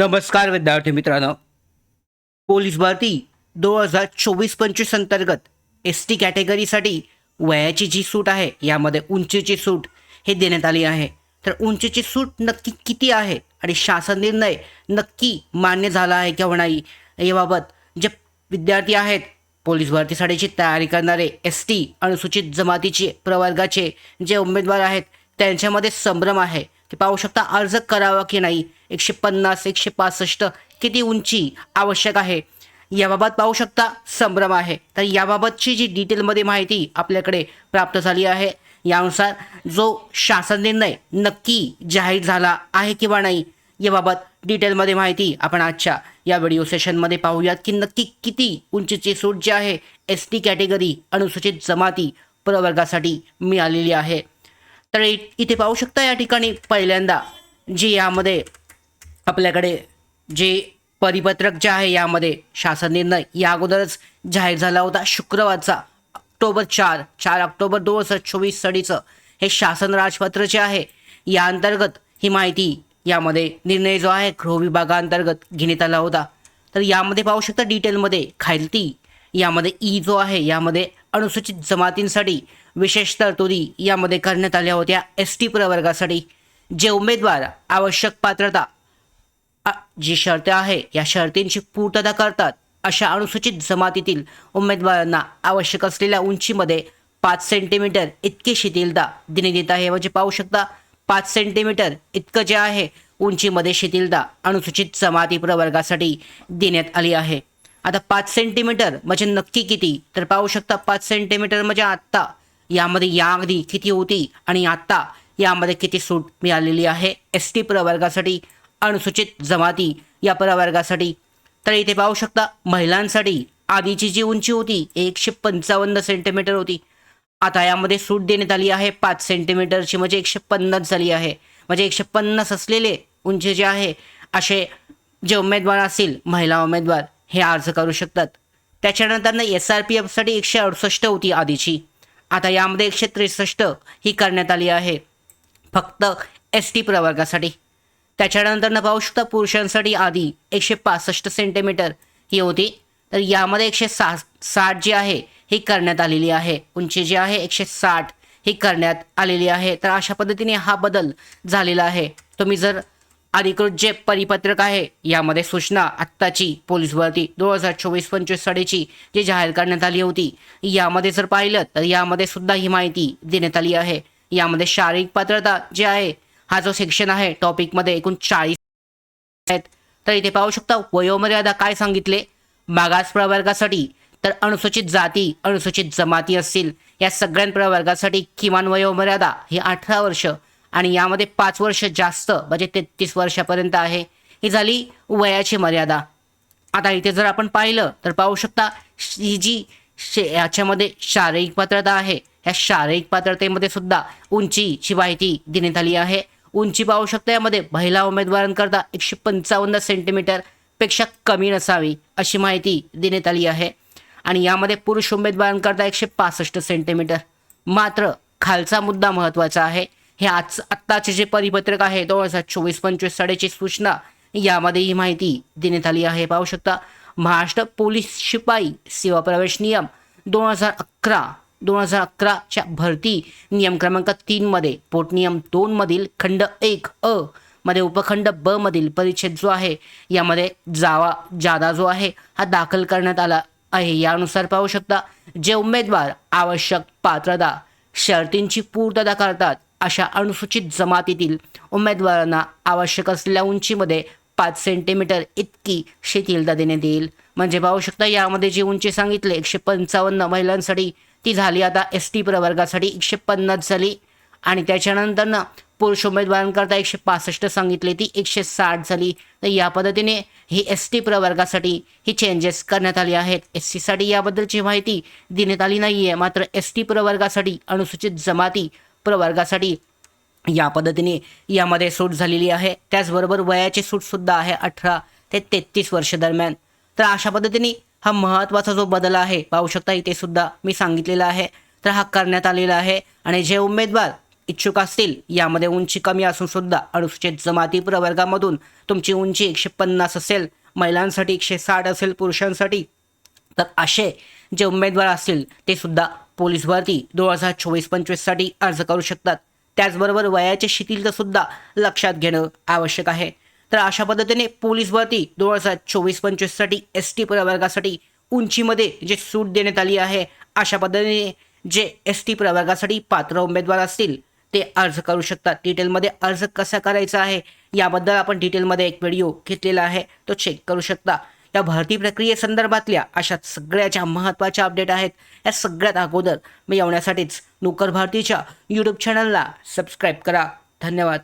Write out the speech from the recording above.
नमस्कार विद्यार्थी मित्रांनो. पोलीस भरती दोन हजार चोवीस पंचवीस अंतर्गत एस टी कॅटेगरीसाठी वयाची जी सूट आहे यामध्ये उंचीची सूट हे देण्यात आली आहे. तर उंचीची सूट नक्की किती आहे आणि शासन निर्णय नक्की मान्य झाला आहे किंवा नाही याबाबत जे विद्यार्थी आहेत पोलीस भरतीसाठीची तयारी करणारे एस टी अनुसूचित जमातीचे प्रवर्गाचे जे उमेदवार आहेत त्यांच्यामध्ये संभ्रम आहे. की पाहू शकता अर्ज करावा की नाही. एकशे पन्नास एकशे पासष्ट किती उंची आवश्यक आहे? याबाबत पाहू शकता संभ्रम आहे. तर याबाबतची जी डिटेलमध्ये माहिती आपल्याकडे प्राप्त झाली आहे यानुसार जो शासन निर्णय नक्की जाहीर झाला आहे किंवा नाही याबाबत डिटेलमध्ये माहिती आपण आजच्या या व्हिडिओ सेशनमध्ये पाहूयात की नक्की किती उंचीची सूट जी आहे एस टी कॅटेगरी अनुसूचित जमाती प्रवर्गासाठी मिळालेली आहे. तर इथे पाहू शकता या ठिकाणी पहिल्यांदा जी यामध्ये आपल्याकडे जे परिपत्रक जे आहे यामध्ये शासन निर्णय या अगोदरच जाहीर झाला होता. शुक्रवारचा ऑक्टोबर चार चार ऑक्टोबर दोन हजार चोवीस साडीचं हे शासन राजपत्र जे आहे या अंतर्गत ही माहिती यामध्ये निर्णय जो आहे गृह विभागाअंतर्गत घेण्यात आला होता. तर यामध्ये पाहू शकता डिटेलमध्ये खालती यामध्ये ई जो आहे यामध्ये अनुसूचित जमातींसाठी विशेष तरतुदी यामध्ये करण्यात आल्या होत्या एस टी प्रवर्गासाठी जे उमेदवार आवश्यक पात्रता जी शर्ते आहे या शर्तींची पूर्तता करतात अशा अनुसूचित जमातीतील उमेदवारांना आवश्यक असलेल्या उंचीमध्ये पाच सेंटीमीटर इतकी शिथिलता देण्यात येत आहे. म्हणजे पाहू शकता पाच सेंटीमीटर इतकं जे आहे उंचीमध्ये शिथिलता अनुसूचित जमाती प्रवर्गासाठी देण्यात आली आहे. आता पाच सेंटीमीटर म्हणजे नक्की किती? तर पाहू शकता पाच सेंटीमीटर म्हणजे आत्ता यामध्ये याआधी किती होती आणि आत्ता यामध्ये किती सूट मिळालेली आहे. एस टी प्रवर्गासाठी अनुसूचित जमाती या प्रवर्गासाठी. तर इथे पाहू शकता महिलांसाठी आधीची जी उंची होती एकशे पंचावन्न सेंटीमीटर होती. आता यामध्ये सूट देण्यात आली आहे पाच सेंटीमीटरची म्हणजे एकशे पन्नास झाली आहे. म्हणजे एकशे पन्नास असलेले उंची जे आहे असे जे उमेदवार असतील महिला उमेदवार हे अर्ज करू शकतात. त्याच्यानंतर एस आर पी एफसाठी एकशे अडुसष्ट होती आधीची. आता यामध्ये एकशे त्रेसष्ट ही करण्यात आली आहे. फक्त एस टी प्रवर्गासाठी. त्याच्यानंतर पाहू शकता पुरुषांसाठी आधी एकशे पासष्ट सेंटीमीटर ही होती. तर यामध्ये एकशे सा साठ जी आहे ही करण्यात आलेली आहे. उंची जी आहे एकशे साठ ही करण्यात आलेली आहे. तर अशा पद्धतीने हा बदल झालेला आहे. तुम्ही जर अधिकृत जे परिपत्रक आहे यामध्ये सूचना आत्ताची पोलीस भरती दोन हजार चोवीस पंचवीस साडेची जी जाहीर करण्यात आली होती यामध्ये जर पाहिलं तर यामध्ये सुद्धा ही माहिती देण्यात आली आहे. यामध्ये शारीरिक पात्रता जे आहे हा जो सेक्शन आहे टॉपिकमध्ये एकूण चाळीस आहेत. तर इथे पाहू शकता वयोमर्यादा काय सांगितले? मागास प्रवर्गासाठी तर अनुसूचित जाती अनुसूचित जमाती असतील. या सगळ्या प्रवर्गासाठी किमान वयोमर्यादा ही अठरा वर्ष. आणि यामध्ये पाच वर्ष जास्त म्हणजे तेहतीस वर्षापर्यंत आहे. ही झाली वयाची मर्यादा. आता इथे जर आपण पाहिलं तर पाहू शकता ही जी शे याच्यामध्ये शारीरिक पात्रता आहे. या शारीरिक पात्रतेमध्ये सुद्धा उंचीची माहिती देण्यात आली आहे. उंची पाहू शकता यामध्ये महिला उमेदवारांकरता एकशे पंचावन्न सेंटीमीटरपेक्षा कमी नसावी अशी माहिती देण्यात आली आहे. आणि यामध्ये पुरुष उमेदवारांकरता एकशे पासष्ट सेंटीमीटर मात्र खालचा मुद्दा महत्त्वाचा आहे. हे आज आत्ताचे जे परिपत्रक आहे दोन हजार चोवीस पंचवीस साडेची सूचना यामध्ये ही माहिती देण्यात आली आहे. पाहू शकता महाराष्ट्र पोलीस शिपाई सेवा प्रवेश नियम दोन हजार अकरा दोन हजार अकराच्या भरती नियम क्रमांक तीनमध्ये पोटनियम दोनमधील खंड एक अ मध्ये उपखंड ब मधील परिच्छेद जो आहे यामध्ये जावा जादा जो आहे हा दाखल करण्यात आला आहे. यानुसार पाहू शकता जे उमेदवार आवश्यक पात्रता शर्तींची पूर्तता करतात अशा अनुसूचित जमातीतील उमेदवारांना आवश्यक असलेल्या उंचीमध्ये पाच सेंटीमीटर इतकी शिथिलता देण्यात येईल. म्हणजे पाहू शकता यामध्ये जी उंची सांगितली एकशे पंचावन्न महिलांसाठी ती झाली आता एस टी प्रवर्गासाठी एकशे पन्नास झाली. आणि त्याच्यानंतर ना पुरुष उमेदवारांकरता एकशे पासष्ट सांगितली ती एकशे साठ झाली. तर या पद्धतीने ही एस टी प्रवर्गासाठी ही चेंजेस करण्यात आली आहेत. एस सीसाठी याबद्दलची माहिती देण्यात आली नाही आहे मात्र एस टी प्रवर्गासाठी अनुसूचित जमाती प्रवर्गासाठी या पद्धतीने यामध्ये सूट झालेली आहे. त्याचबरोबर वयाची सूटसुद्धा आहे अठरा ते तेहतीस वर्ष दरम्यान. तर अशा पद्धतीने हा महत्त्वाचा जो बदल आहे पाहू शकता इथे सुद्धा मी सांगितलेला आहे. तर हा करण्यात आलेला आहे आणि जे उमेदवार इच्छुक असतील यामध्ये उंची कमी असून सुद्धा अनुसूचित जमाती प्रवर्गामधून तुमची उंची एकशे पन्नास असेल महिलांसाठी एकशे साठ असेल पुरुषांसाठी तर असे जे उमेदवार असतील ते सुद्धा पोलीस भरती दोन हजार चोवीस पंचवीससाठी अर्ज करू शकतात. त्याचबरोबर वयाचे शिथिलता सुद्धा लक्षात घेणं आवश्यक आहे. तर अशा पद्धतीने पोलीस भरती दोन हजार चोवीस पंचवीससाठी एस टी प्रवर्गासाठी उंचीमध्ये जे सूट देण्यात आली आहे अशा पद्धतीने जे एस टी प्रवर्गासाठी पात्र उमेदवार असतील ते अर्ज करू शकतात. डिटेलमध्ये अर्ज कसा करायचा आहे याबद्दल आपण डिटेलमध्ये एक व्हिडिओ घेतलेला आहे तो चेक करू शकता. या भरती प्रक्रियेसंदर्भातल्या अशा सगळ्याच्या महत्त्वाच्या अपडेट आहेत. या सगळ्यात अगोदर मी येवण्यासाठीच नोकर भारतीच्या यूट्यूब चॅनलला सबस्क्राईब करा. धन्यवाद.